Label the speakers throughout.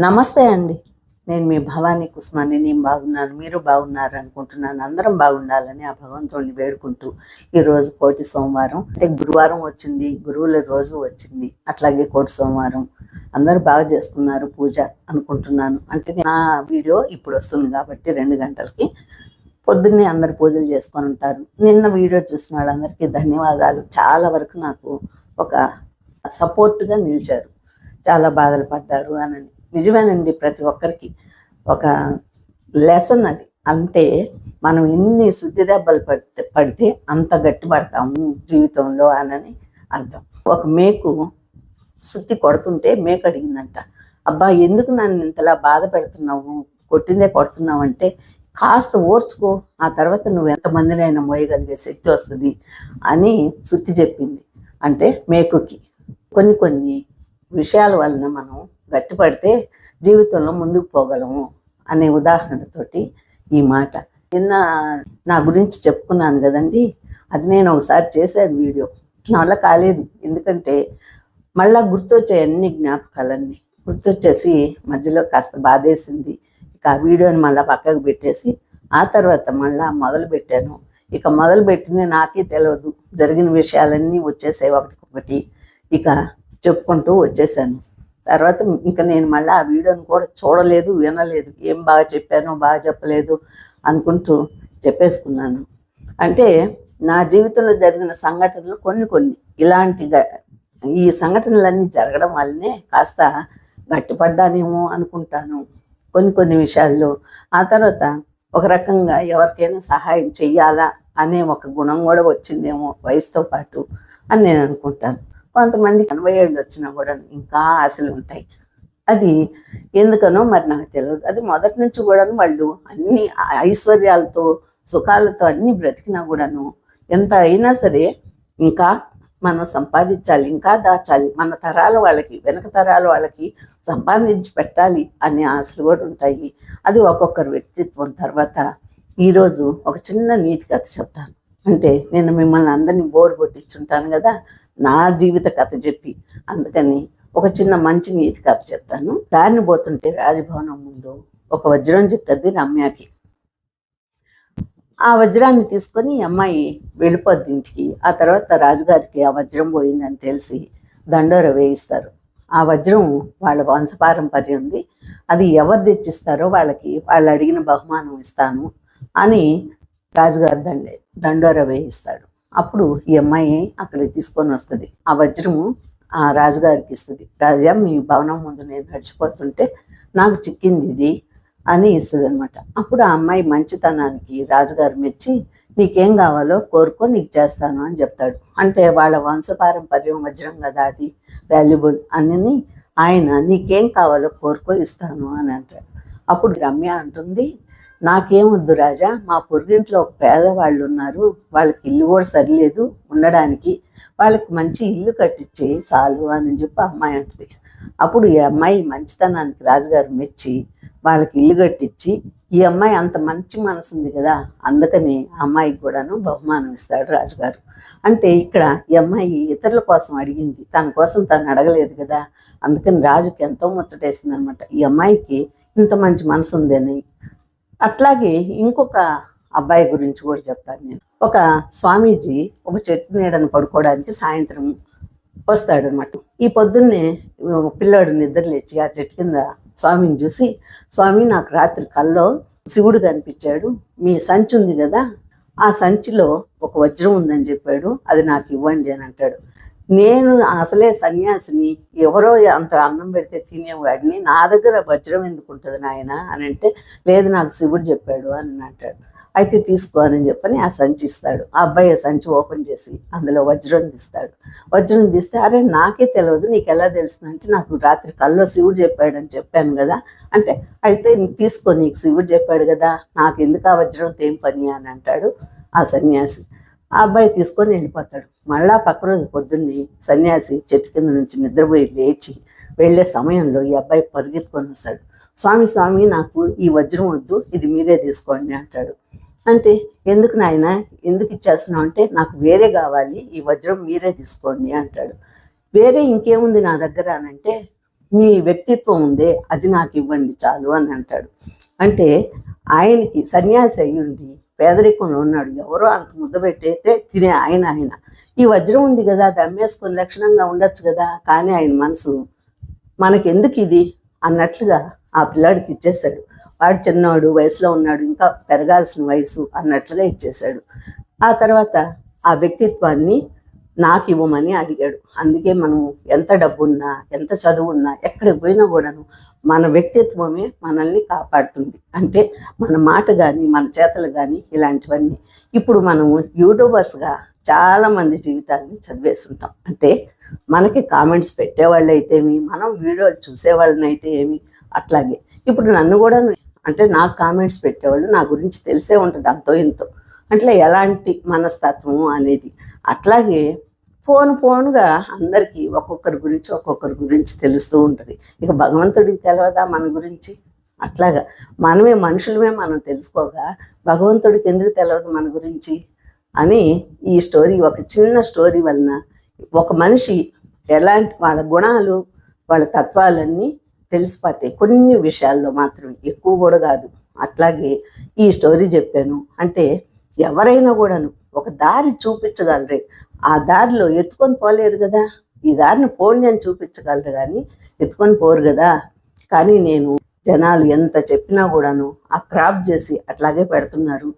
Speaker 1: నమస్తే అండి. నేను మీ భవానీ కుస్మాని. నేను బాగున్నాను. మీరు బాగున్నారు అనుకుంటున్నాను. అందరం బాగుండాలని ఆ భగవంతుడిని వేడుకుంటూ ఈరోజు కోటి సోమవారం. అంటే గురువారం వచ్చింది. గురువుల రోజు వచ్చింది. అట్లాగే కోటి సోమవారం. అందరూ బాగా చేసుకున్నారు పూజ అనుకుంటున్నాను. అంటే నా వీడియో ఇప్పుడు వస్తుంది కాబట్టి రెండు గంటలకి. పొద్దున్నే అందరు పూజలు చేసుకొని ఉంటారు. నిన్న వీడియో చూసిన వాళ్ళందరికీ ధన్యవాదాలు. చాలా వరకు నాకు ఒక సపోర్ట్గా నిలిచారు. చాలా బాధలు పడ్డారు అని నిజమేనండి ప్రతి ఒక్కరికి. ఒక లెసన్ అది. అంటే మనం ఎన్ని శుద్ధి దెబ్బలు పడితే పడితే అంత గట్టి పడతాము జీవితంలో అనని అర్థం. ఒక మేకు సుత్తి కొడుతుంటే మేకు అడిగిందంట. అబ్బా ఎందుకు నన్ను ఇంతలా బాధ పెడుతున్నావు? కొట్టిందే కొడుతున్నావు అంటే కాస్త ఓర్చుకో. ఆ తర్వాత నువ్వు ఎంతమందినైనా మోయగలిగే శక్తి వస్తుంది అని సుత్తి చెప్పింది. అంటే మేకుకి. కొన్ని కొన్ని విషయాల వలన మనం గట్టిపడితే జీవితంలో ముందుకు పోగలము అనే ఉదాహరణతోటి ఈ మాట. నిన్న నా గురించి చెప్పుకున్నాను కదండి. అది నేను ఒకసారి చేశాను వీడియో. నా వల్ల కాలేదు. ఎందుకంటే మళ్ళా గుర్తొచ్చాయి అన్ని జ్ఞాపకాలన్నీ. గుర్తొచ్చేసి మధ్యలో కాస్త బాధేసింది. ఇక ఆ వీడియోని మళ్ళీ పక్కకు పెట్టేసి ఆ తర్వాత మళ్ళా మొదలు పెట్టాను. ఇక మొదలు పెట్టింది నాకే తెలియదు జరిగిన విషయాలన్నీ వచ్చేసాయి ఒకటి ఒకటి ఇక చెప్పుకుంటూ వచ్చేసాను. తర్వాత ఇంకా నేను మళ్ళీ ఆ వీడియోని కూడా చూడలేదు వినలేదు. ఏం బాగా చెప్పానో బాగా చెప్పలేదు అనుకుంటూ చెప్పేసుకున్నాను. అంటే నా జీవితంలో జరిగిన సంఘటనలు కొన్ని కొన్ని. ఇలాంటిగా ఈ సంఘటనలన్నీ జరగడం వల్లనే కాస్త గట్టిపడ్డానేమో అనుకుంటాను కొన్ని కొన్ని విషయాల్లో. ఆ తర్వాత ఒక రకంగా ఎవరికైనా సహాయం చెయ్యాలా అనే ఒక గుణం కూడా వచ్చిందేమో వయసుతో పాటు అని నేను అనుకుంటాను. కొంతమందికి ఎనభై ఏళ్ళు వచ్చినా కూడా ఇంకా ఆశలు ఉంటాయి. అది ఎందుకనో మరి నాకు తెలియదు అది మొదటి నుంచి కూడాను వాళ్ళు అన్ని ఐశ్వర్యాలతో సుఖాలతో అన్ని బ్రతికినా కూడాను ఎంత అయినా సరే ఇంకా మనం సంపాదించాలి ఇంకా దాచాలి మన తరాల వాళ్ళకి వెనక తరాల వాళ్ళకి సంపాదించి పెట్టాలి అనే ఆశలు కూడా ఉంటాయి. అది ఒక్కొక్కరు వ్యక్తిత్వం తర్వాత ఈరోజు ఒక చిన్న నీతి కథ చెప్తాను. అంటే నేను మిమ్మల్ని అందరినీ బోర్ కొట్టించుంటాను కదా నా జీవిత కథ చెప్పి. అందుకని ఒక చిన్న మంచి నీతి కథ చెప్తాను. దారిని పోతుంటే రాజభవనం ముందు ఒక వజ్రం చిక్కది రమ్యకి. ఆ వజ్రాన్ని తీసుకొని అమ్మాయి వెళ్ళిపోద్ది ఇంటికి. ఆ తర్వాత రాజుగారికి ఆ వజ్రం పోయిందని తెలిసి దండోర వేయిస్తారు. ఆ వజ్రం వాళ్ళ వంశపారంపర్యం ఉంది. అది ఎవరు తెచ్చిస్తారో వాళ్ళకి వాళ్ళు అడిగిన బహుమానం ఇస్తాను అని రాజుగారు దండే దండోర వేయిస్తాడు. అప్పుడు ఈ అమ్మాయి అక్కడికి తీసుకొని వస్తుంది. ఆ వజ్రము ఆ రాజుగారికి ఇస్తుంది. రాజా మీ భవనం ముందు నేను నడిచిపోతుంటే నాకు చిక్కింది ఇది అని ఇస్తుంది అనమాట అప్పుడు ఆ అమ్మాయి మంచితనానికి రాజుగారు మెచ్చి నీకేం కావాలో కోరుకో నీకు చేస్తాను అని చెప్తాడు. అంటే వాళ్ళ వంశపారంపర్యం వజ్రం కదా అది వాల్యుబుల్ అని ఆయన నీకేం కావాలో కోరుకో ఇస్తాను అని అంటాడు. అప్పుడు రమ్య అంటుంది నాకేమొద్దు రాజా మా పొరుగింట్లో ఒక పేదవాళ్ళు ఉన్నారు వాళ్ళకి ఇల్లు కూడా సరిలేదు ఉండడానికి వాళ్ళకి మంచి ఇల్లు కట్టించే చాలు అని చెప్పి అమ్మాయి అంటుంది. అప్పుడు ఈ అమ్మాయి మంచితనానికి రాజుగారు మెచ్చి వాళ్ళకి ఇల్లు కట్టించి ఈ అమ్మాయి అంత మంచి మనసు ఉంది కదా అందుకని అమ్మాయికి కూడాను బహుమానం ఇస్తాడు రాజుగారు. అంటే ఇక్కడ ఈ అమ్మాయి ఇతరుల కోసం అడిగింది తన కోసం తను అడగలేదు కదా అందుకని రాజుకి ఎంతో ముచ్చటేసింది అనమాట ఈ అమ్మాయికి ఇంత మంచి మనసు ఉందని అట్లాగే ఇంకొక అబ్బాయి గురించి కూడా చెప్తాను నేను. ఒక స్వామీజీ ఒక చెట్టు నీడను పడుకోవడానికి సాయంత్రం వస్తాడు అనమాట ఈ పొద్దున్నే పిల్లాడు నిద్ర లేచి ఆ చెట్టు కింద స్వామిని చూసి స్వామి నాకు రాత్రి కల్లో శివుడు కనిపించాడు. మీ సంచి ఉంది కదా? ఆ సంచిలో ఒక వజ్రం ఉందని చెప్పాడు. అది నాకు ఇవ్వండి అని అంటాడు. నేను అసలే సన్యాసిని ఎవరో అంత అన్నం పెడితే తినేవాడిని నా దగ్గర వజ్రం ఎందుకు ఉంటుంది నాయన అని అంటే లేదు నాకు శివుడు చెప్పాడు అని అంటాడు. అయితే తీసుకో అని చెప్పని ఆ సంచి ఇస్తాడు. ఆ అబ్బాయి సంచి ఓపెన్ చేసి అందులో వజ్రం తీస్తాడు. వజ్రం తీస్తే అరే నాకే తెలియదు నీకు ఎలా తెలుస్తుందంటే నాకు రాత్రి కల్లో శివుడు చెప్పాడని చెప్పాను కదా అంటే అయితే తీసుకో నీకు శివుడు చెప్పాడు కదా నాకు ఎందుకు ఆ వజ్రం తేం పని అని అంటాడు ఆ సన్యాసి. ఆ అబ్బాయి తీసుకొని వెళ్ళిపోతాడు. మళ్ళా పక్క రోజు పొద్దున్నే సన్యాసి చెట్టు కింద నుంచి నిద్రపోయి లేచి వెళ్ళే సమయంలో ఈ అబ్బాయి పరిగెత్తుకొని వస్తాడు. స్వామి స్వామి నాకు ఈ వజ్రం వద్దు ఇది మీరే తీసుకోండి అంటాడు. అంటే ఎందుకు నాయన? ఎందుకు ఇచ్చేస్తున్నావు? అంటే నాకు వేరే కావాలి ఈ వజ్రం మీరే తీసుకోండి అంటాడు. వేరే ఇంకేముంది నా దగ్గర? అని అంటే మీ వ్యక్తిత్వం ఉందే అది నాకు ఇవ్వండి చాలు అని అంటాడు. అంటే ఆయనకి సన్యాసి అయ్యుండి పేదరికంలో ఉన్నాడు. ఎవరో అంత ముద్ద పెట్టయితే తినే ఆయన ఆయన. ఈ వజ్రం ఉంది కదా అది అమ్మేసుకొని లక్షణంగా ఉండొచ్చు కదా కానీ ఆయన మనసు మనకెందుకు ఇది? అన్నట్లుగా ఆ పిల్లాడికి ఇచ్చేశాడు. వాడు చిన్నవాడు వయసులో ఉన్నాడు ఇంకా పెరగాల్సిన వయసు అన్నట్లుగా ఇచ్చేశాడు. ఆ తర్వాత ఆ వ్యక్తిత్వాన్ని నాకు ఇవ్వమని అడిగాడు. అందుకే మనం ఎంత డబ్బున్నా ఎంత చదువున్నా ఎక్కడికి పోయినా కూడాను మన వ్యక్తిత్వమే మనల్ని కాపాడుతుంది. అంటే మన మాట కానీ మన చేతలు కానీ ఇలాంటివన్నీ. ఇప్పుడు మనము యూట్యూబర్స్గా చాలామంది జీవితాలని చదివేస్తుంటాం అంటే మనకి కామెంట్స్ పెట్టేవాళ్ళు అయితే ఏమి మనం వీడియోలు చూసేవాళ్ళని అయితే ఏమి అట్లాగే. ఇప్పుడు నన్ను కూడా అంటే నాకు కామెంట్స్ పెట్టేవాళ్ళు నా గురించి తెలిసే ఉంటుంది అంతో ఇంతో. అట్లా ఎలాంటి మనస్తత్వం అనేది. అట్లాగే ఫోన్ ఫోన్గా అందరికీ ఒక్కొక్కరి గురించి ఒక్కొక్కరి గురించి తెలుస్తూ ఉంటుంది. ఇక భగవంతుడికి తెలియదా మన గురించి? అట్లాగా మనమే మనుషులమే మనం తెలుసుకోగా భగవంతుడికి ఎందుకు తెలియదు మన గురించి? అని ఈ స్టోరీ ఒక చిన్న స్టోరీ వలన ఒక మనిషి ఎలాంటి వాళ్ళ గుణాలు వాళ్ళ తత్వాలన్నీ తెలిసిపోతాయి. కొన్ని విషయాల్లో మాత్రమే ఎక్కువ కూడా కాదు. అట్లాగే ఈ స్టోరీ చెప్పాను. అంటే ఎవరైనా కూడాను ఒక దారి చూపించగలరే. ఆ దారిలో ఎత్తుకొని పోలేరు కదా. ఈ దారిని పోండి అని చూపించగలరు కానీ ఎత్తుకొని పోరు కదా. కానీ నేను జనాలు ఎంత చెప్పినా కూడాను ఆ క్రాప్ చేసి అట్లాగే పెడుతున్నారు.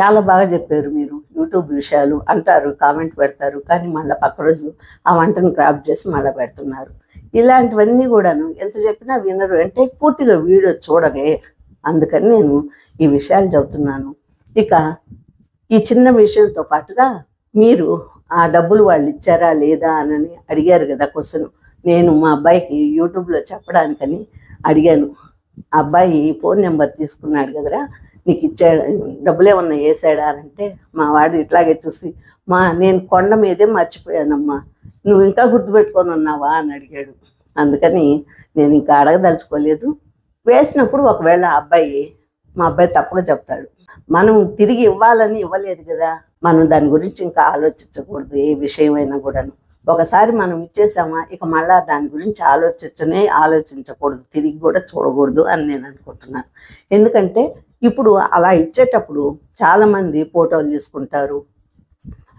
Speaker 1: చాలా బాగా చెప్పారు మీరు. యూట్యూబ్ విషయాలు అంటారు కామెంట్ పెడతారు కానీ మళ్ళీ పక్క రోజు ఆ వంటను క్రాప్ చేసి మళ్ళీ పెడుతున్నారు. ఇలాంటివన్నీ కూడాను ఎంత చెప్పినా వినరు. అంటే పూర్తిగా వీడియో చూడరే. అందుకని నేను ఈ విషయాలు చెబుతున్నాను. ఇక ఈ చిన్న విషయంతో పాటుగా మీరు ఆ డబ్బులు వాళ్ళు ఇచ్చారా లేదా అని అడిగారు కదా క్వశ్చన్. నేను మా అబ్బాయికి యూట్యూబ్లో చెప్పడానికని అడిగాను. ఆ అబ్బాయి ఫోన్ నెంబర్ తీసుకున్నాడు కదరా నీకు ఇచ్చాడు డబ్బులు ఏమన్నా వేసాడా అంటే మా వాడు ఇట్లాగే చూసి మా నేను కొండ మీదే మర్చిపోయానమ్మా నువ్వు ఇంకా గుర్తుపెట్టుకొని ఉన్నావా? అని అడిగాడు. అందుకని నేను ఇంకా అడగదలుచుకోలేదు. వేసినప్పుడు ఒకవేళ అబ్బాయి మా అబ్బాయి తప్పక చెప్తాడు. మనం తిరిగి ఇవ్వాలని ఇవ్వలేదు కదా మనం దాని గురించి ఇంకా ఆలోచించకూడదు ఏ విషయమైనా కూడాను. ఒకసారి మనం ఇచ్చేసామా ఇక మళ్ళా దాని గురించి ఆలోచించనే ఆలోచించకూడదు తిరిగి కూడా చూడకూడదు అని నేను అనుకుంటున్నాను. ఎందుకంటే ఇప్పుడు అలా ఇచ్చేటప్పుడు చాలామంది ఫోటోలు తీసుకుంటారు.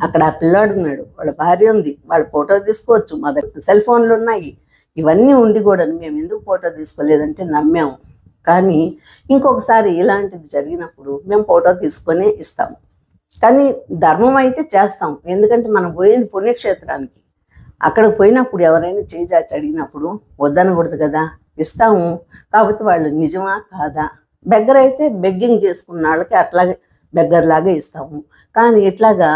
Speaker 1: అక్కడ ఆ పిల్లాడు ఉన్నాడు వాళ్ళ భార్య ఉంది వాళ్ళ ఫోటో తీసుకోవచ్చు మా దగ్గర సెల్ ఫోన్లు ఉన్నాయి. ఇవన్నీ ఉండి కూడా మేము ఎందుకు ఫోటో తీసుకోలేదంటే నమ్మాము. కానీ ఇంకొకసారి ఇలాంటిది జరిగినప్పుడు మేము ఫోటో తీసుకొని ఇస్తాము. కానీ ధర్మం అయితే చేస్తాం. ఎందుకంటే మనం పోయేది పుణ్యక్షేత్రానికి. అక్కడికి పోయినప్పుడు ఎవరైనా చేజాచి అడిగినప్పుడు వద్దనకూడదు కదా ఇస్తాము. కాకపోతే వాళ్ళు నిజమా కాదా? బెగ్గర అయితే బెగ్గింగ్ చేసుకున్న వాళ్ళకి అట్లాగే బెగ్గర్లాగే ఇస్తాము. కానీ ఇట్లాగా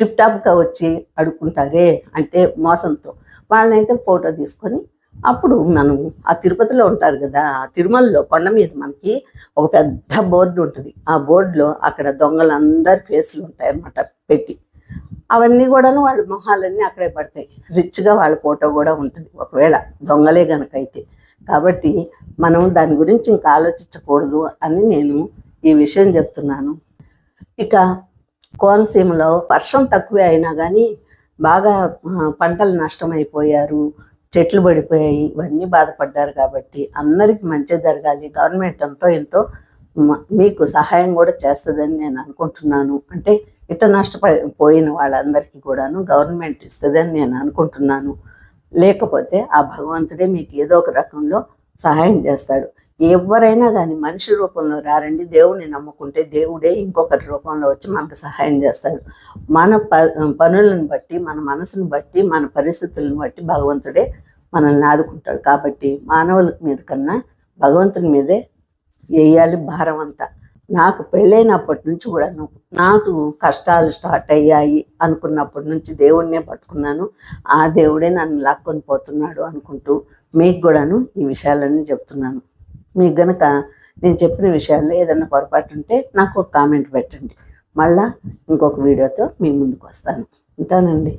Speaker 1: టిప్ టాప్గా వచ్చి అడుక్కుంటారే అంటే మోసంతో. వాళ్ళనైతే ఫోటో తీసుకొని అప్పుడు మనం ఆ తిరుపతిలో ఉంటారు కదా ఆ తిరుమలలో కొండ మీద మనకి ఒక పెద్ద బోర్డు ఉంటుంది. ఆ బోర్డులో అక్కడ దొంగలందరి ఫేస్లు ఉంటాయి అన్నమాట పెట్టి. అవన్నీ కూడాను వాళ్ళ మొహాలన్నీ అక్కడే పడతాయి. రిచ్గా వాళ్ళ ఫోటో కూడా ఉంటుంది. ఒకవేళ దొంగలే కనుక అయితే. కాబట్టి మనం దాని గురించి ఇంకా ఆలోచించకూడదు అని నేను ఈ విషయం చెప్తున్నాను. ఇక కోనసీమలో వర్షం తక్కువే అయినా కానీ బాగా పంటలు నష్టమైపోయారు. చెట్లు పడిపోయాయి ఇవన్నీ బాధపడ్డారు కాబట్టి అందరికీ మంచి జరగాలి. గవర్నమెంట్ ఎంతో ఎంతో మీకు సహాయం కూడా చేస్తుందని నేను అనుకుంటున్నాను. అంటే ఇట నష్టపోయిన వాళ్ళందరికీ కూడాను గవర్నమెంట్ ఇస్తుందని నేను అనుకుంటున్నాను. లేకపోతే ఆ భగవంతుడే మీకు ఏదో ఒక రకంలో సహాయం చేస్తాడు. ఎవరైనా కానీ మనిషి రూపంలో రారండి దేవుడిని నమ్ముకుంటే దేవుడే ఇంకొకరి రూపంలో వచ్చి మనకు సహాయం చేస్తాడు. మన ప పనులను బట్టి మన మనసును బట్టి మన పరిస్థితులను బట్టి భగవంతుడే మనల్ని ఆదుకుంటాడు. కాబట్టి మానవుల మీద కన్నా భగవంతుని మీదే వేయాలి భారం అంతా. నాకు పెళ్ళైనప్పటి నుంచి కూడా నాకు కష్టాలు స్టార్ట్ అయ్యాయి అనుకున్నప్పటి నుంచి దేవుడినే పట్టుకున్నాను. ఆ దేవుడే నన్ను లాక్కొని పోతున్నాడు అనుకుంటూ మీకు కూడాను ఈ విషయాలన్నీ చెప్తున్నాను. మీకు గనక నేను చెప్పిన విషయాల్లో ఏదైనా పొరపాటు ఉంటే నాకు ఒక కామెంట్ పెట్టండి. మళ్ళా ఇంకొక వీడియోతో మీ ముందుకు వస్తాను. ఉంటానండి.